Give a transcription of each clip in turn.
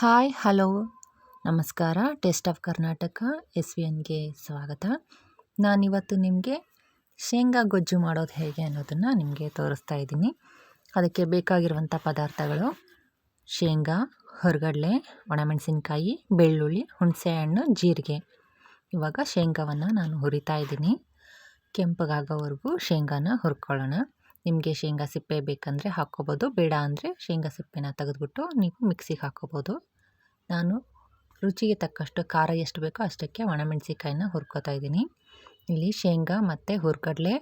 Hi, hello. ನಮಸ್ಕಾರ. Taste of Karnataka S V ಎನ್ಗೆ ಸ್ವಾಗತ. ನಾನಿವತ್ತು ನಿಮಗೆ ಶೇಂಗಾ ಗೊಜ್ಜು ಮಾಡೋದು ಹೇಗೆ ಅನ್ನೋದನ್ನು ನಿಮಗೆ ತೋರಿಸ್ತಾ ಇದ್ದೀನಿ. ಅದಕ್ಕೆ ಬೇಕಾಗಿರುವಂಥ ಪದಾರ್ಥಗಳು ಶೇಂಗಾ, ಹೊರಗಡಲೆ, ಒಣಮೆಣಸಿನ್ಕಾಯಿ, ಬೆಳ್ಳುಳ್ಳಿ, ಹುಣಸೆಹಣ್ಣು, ಜೀರಿಗೆ. ಇವಾಗ ಶೇಂಗಾವನ್ನು ನಾನು ಹುರಿತಾ ಇದ್ದೀನಿ. ಕೆಂಪಗಾಗೋವರೆಗೂ ಶೇಂಗಾನ ಹುರ್ಕೊಳ್ಳೋಣ. ನಿಮಗೆ ಶೇಂಗಾ ಸಿಪ್ಪೆ ಬೇಕಂದರೆ ಹಾಕ್ಕೋಬೋದು, ಬೇಡ ಅಂದರೆ ಶೇಂಗಾ ಸಿಪ್ಪೆನ ತೆಗೆದುಬಿಟ್ಟು ನೀವು ಮಿಕ್ಸಿಗೆ ಹಾಕ್ಕೋಬೋದು. ನಾನು ರುಚಿಗೆ ತಕ್ಕಷ್ಟು ಖಾರ ಎಷ್ಟು ಬೇಕೋ ಅಷ್ಟಕ್ಕೆ ಒಣಮೆಣಸಿನ್ಕಾಯಿನ ಹುರ್ಕೋತಾ ಇದ್ದೀನಿ. ಇಲ್ಲಿ ಶೇಂಗಾ ಮತ್ತು ಹುರ್ಗಡಲೆ,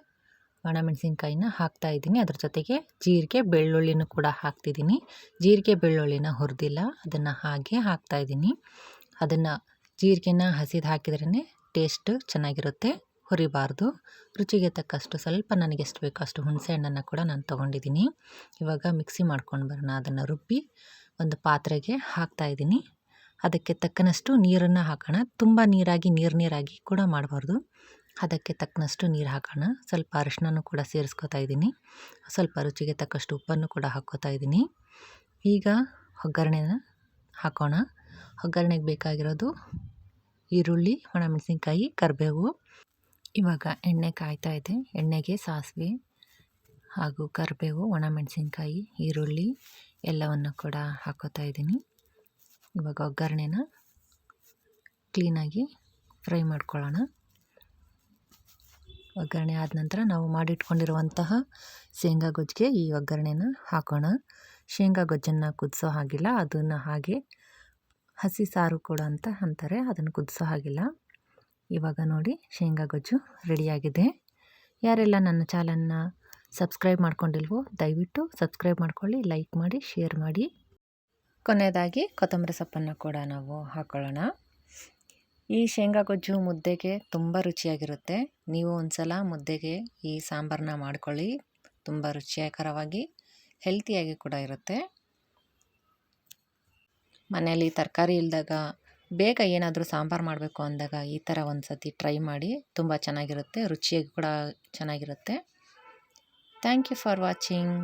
ಒಣಮೆಣಸಿನ್ಕಾಯಿನ ಹಾಕ್ತಾ ಇದ್ದೀನಿ. ಅದ್ರ ಜೊತೆಗೆ ಜೀರಿಗೆ, ಬೆಳ್ಳುಳ್ಳಿನೂ ಕೂಡ ಹಾಕ್ತಿದ್ದೀನಿ. ಜೀರಿಗೆ, ಬೆಳ್ಳುಳ್ಳಿನ ಹುರಿದಿಲ್ಲ, ಅದನ್ನು ಹಾಗೆ ಹಾಕ್ತಾ ಇದ್ದೀನಿ. ಅದನ್ನು ಜೀರಿಗೆನ ಹಸಿದು ಹಾಕಿದ್ರೇ ಟೇಸ್ಟ್ ಚೆನ್ನಾಗಿರುತ್ತೆ. ಹುರಿಬಾರ್ದು. ರುಚಿಗೆ ತಕ್ಕಷ್ಟು ಸ್ವಲ್ಪ ನನಗೆ ಎಷ್ಟು ಬೇಕೋ ಅಷ್ಟು ಹುಣಸೆ ಹಣ್ಣನ್ನು ಕೂಡ ನಾನು ತೊಗೊಂಡಿದ್ದೀನಿ. ಇವಾಗ ಮಿಕ್ಸಿ ಮಾಡ್ಕೊಂಡು ಬರೋಣ. ಅದನ್ನು ರುಬ್ಬಿ ಒಂದು ಪಾತ್ರೆಗೆ ಹಾಕ್ತಾಯಿದ್ದೀನಿ ಅದಕ್ಕೆ ತಕ್ಕನಷ್ಟು ನೀರನ್ನು ಹಾಕೋಣ. ತುಂಬ ನೀರಾಗಿ, ನೀರು ನೀರಾಗಿ ಕೂಡ ಮಾಡಬಾರ್ದು. ಅದಕ್ಕೆ ತಕ್ಕನಷ್ಟು ನೀರು ಹಾಕೋಣ. ಸ್ವಲ್ಪ ಅರಿಶಿನೂ ಕೂಡ ಸೇರಿಸ್ಕೊತಾ ಇದ್ದೀನಿ. ಸ್ವಲ್ಪ ರುಚಿಗೆ ತಕ್ಕಷ್ಟು ಉಪ್ಪನ್ನು ಕೂಡ ಹಾಕೋತಾ ಇದ್ದೀನಿ. ಈಗ ಒಗ್ಗರಣೆನ ಹಾಕೋಣ. ಒಗ್ಗರಣೆಗೆ ಬೇಕಾಗಿರೋದು ಈರುಳ್ಳಿ ಒಣಮೆಣಸಿನ್ಕಾಯಿ ಕರಿಬೇವು. ಇವಾಗ ಎಣ್ಣೆ ಕಾಯ್ತಾ ಇದೆ ಎಣ್ಣೆಗೆ ಸಾಸಿವೆ ಹಾಗೂ ಕರಿಬೇವು, ಒಣಮೆಣಸಿನ್ಕಾಯಿ, ಈರುಳ್ಳಿ ಎಲ್ಲವನ್ನು ಕೂಡ ಹಾಕೋತಾ ಇದ್ದೀನಿ. ಇವಾಗ ಒಗ್ಗರಣೆನ ಕ್ಲೀನಾಗಿ ಫ್ರೈ ಮಾಡ್ಕೊಳ್ಳೋಣ. ಒಗ್ಗರಣೆ ಆದ ನಂತರ ನಾವು ಮಾಡಿಟ್ಕೊಂಡಿರುವಂತಹ ಶೇಂಗಾ ಗೊಜ್ಜಿಗೆ ಈ ಒಗ್ಗರಣೆನ ಹಾಕೋಣ. ಶೇಂಗಾ ಗೊಜ್ಜನ್ನು ಕುದಿಸೋ ಹಾಗಿಲ್ಲ. ಅದನ್ನು ಹಾಗೆ ಹಸಿ ಸಾರು ಕೂಡ ಅಂತ ಅಂತಾರೆ. ಅದನ್ನು ಕುದಿಸೋ ಹಾಗಿಲ್ಲ. ಇವಾಗ ನೋಡಿ ಶೇಂಗಾ ಗೊಜ್ಜು ರೆಡಿಯಾಗಿದೆ. ಯಾರೆಲ್ಲ ನನ್ನ ಚಾನಲ್ನ ಸಬ್ಸ್ಕ್ರೈಬ್ ಮಾಡ್ಕೊಂಡಿಲ್ವೋ, ದಯವಿಟ್ಟು ಸಬ್ಸ್ಕ್ರೈಬ್ ಮಾಡ್ಕೊಳ್ಳಿ, ಲೈಕ್ ಮಾಡಿ, ಶೇರ್ ಮಾಡಿ. ಕೊನೆಯದಾಗಿ ಕೊತ್ತಂಬರಿ ಸೊಪ್ಪನ್ನು ಕೂಡ ನಾವು ಹಾಕ್ಕೊಳ್ಳೋಣ ಈ ಶೇಂಗಾ ಗೊಜ್ಜು ಮುದ್ದೆಗೆ ತುಂಬ ರುಚಿಯಾಗಿರುತ್ತೆ. ನೀವು ಒಂದು ಸಲ ಮುದ್ದೆಗೆ ಈ ಸಾಂಬಾರನ್ನ ಮಾಡ್ಕೊಳ್ಳಿ. ತುಂಬ ರುಚಿಕರವಾಗಿ ಹೆಲ್ತಿಯಾಗಿ ಕೂಡ ಇರುತ್ತೆ. ಮನೆಯಲ್ಲಿ ತರಕಾರಿ ಇಲ್ಲದಾಗ ಬೇಗ ಏನಾದರೂ ಸಾಂಬಾರು ಮಾಡಬೇಕು ಅಂದಾಗ ಈ ಥರ ಒಂದು ಸತಿ ಟ್ರೈ ಮಾಡಿ ತುಂಬ ಚೆನ್ನಾಗಿರುತ್ತೆ ರುಚಿಯಾಗಿ ಕೂಡ ಚೆನ್ನಾಗಿರುತ್ತೆ. Thank you for watching